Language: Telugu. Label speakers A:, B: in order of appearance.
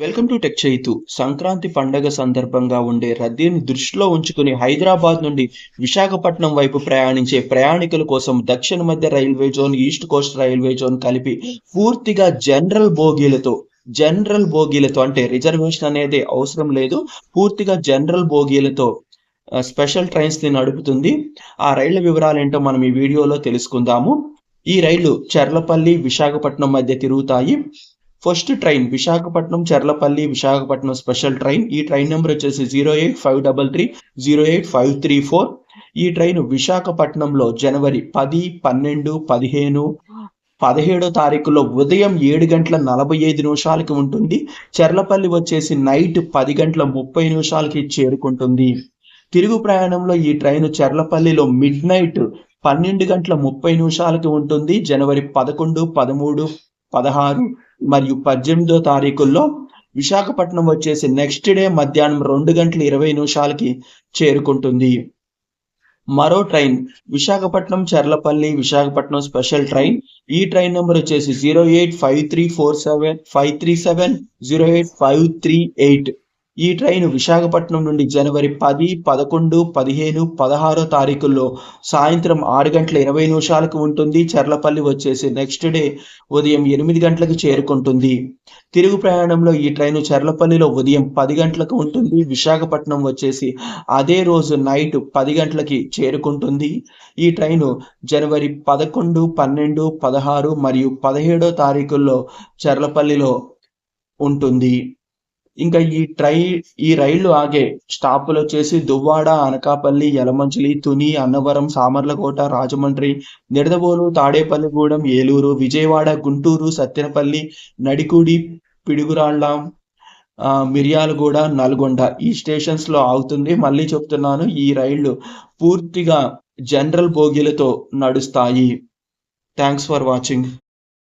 A: Welcome to tech Chaitu Sankranti పండగ సందర్భంగా ఉండే రద్దీని దృష్టిలో ఉంచుకుని హైదరాబాద్ నుండి విశాఖపట్నం వైపు ప్రయాణించే ప్రయాణికుల కోసం దక్షిణ మధ్య railway zone east coast railway zone కలిపి పూర్తిగా జనరల్ బోగీలతో జనరల్ బోగీలతో అంటే రిజర్వేషన్ అనేది అవసరం లేదు. పూర్తిగా జనరల్ బోగీలతో స్పెషల్ ట్రైన్స్ని నడుపుతుంది. ఆ రైళ్ళ వివరాలు ఏంటో మనం ఈ వీడియోలో తెలుసుకుందాము. ఈ రైళ్ళు చెర్లపల్లి విశాఖపట్నం మధ్య తిరుగుతాయి. First train Visakhapatnam Cherlapalli Visakhapatnam special train. ఈ ట్రైన్ నెంబర్ వచ్చేసి zero eight five double three zero eight five three four. ఈ ట్రైన్ విశాఖపట్నంలో జనవరి పది పన్నెండు పదిహేను పదిహేడో తారీఖులో ఉదయం ఏడు గంటల నలభై ఐదు నిమిషాలకి ఉంటుంది. చెర్లపల్లి వచ్చేసి నైట్ పది గంటల ముప్పై నిమిషాలకి చేరుకుంటుంది. తిరుగు ప్రయాణంలో ఈ ట్రైన్ చెర్లపల్లిలో మిడ్ నైట్ పన్నెండు గంటల ముప్పై నిమిషాలకి ఉంటుంది. జనవరి పదకొండు పదమూడు పదహారు మరియు పద్దెనిమిదో తారీఖుల్లో విశాఖపట్నం వచ్చేసి నెక్స్ట్ డే మధ్యాహ్నం రెండు గంటల ఇరవై నిమిషాలకి చేరుకుంటుంది. మరో train Visakhapatnam Cherlapalli Visakhapatnam special train. ఈ ట్రైన్ నెంబర్ వచ్చేసి zero eight five three four seven five three seven zero eight five three eight ఈ ట్రైన్ విశాఖపట్నం నుండి జనవరి పది పదకొండు పదిహేను పదహారో తారీఖుల్లో సాయంత్రం ఆరు గంటల ఇరవై నిమిషాలకు ఉంటుంది. చర్లపల్లి వచ్చేసి నెక్స్ట్ డే ఉదయం ఎనిమిది గంటలకు చేరుకుంటుంది. తిరుగు ప్రయాణంలో ఈ ట్రైన్ చెర్లపల్లిలో ఉదయం పది గంటలకు ఉంటుంది. విశాఖపట్నం వచ్చేసి అదే రోజు నైట్ పది గంటలకి చేరుకుంటుంది. ఈ ట్రైను జనవరి పదకొండు పన్నెండు పదహారు మరియు పదిహేడో తారీఖుల్లో చెర్లపల్లిలో ఉంటుంది. ఇంకా ఈ ట్రై ఈ రైళ్ళు ఆగే స్టాపులు వచ్చేసి దువ్వాడ అనకాపల్లి యలమంచిలి తుని అన్నవరం సామర్లకోట రాజమండ్రి నిడదవోలు తాడేపల్లిగూడెం ఏలూరు విజయవాడ గుంటూరు సత్తెనపల్లి నడికూడి పిడుగురాళ్ళ మిర్యాలగూడ నల్గొండ ఈ స్టేషన్స్లో ఆగుతుంది. మళ్ళీ చెప్తున్నాను ఈ రైళ్ళు పూర్తిగా జనరల్ బోగీలతో నడుస్తాయి. Thanks for watching.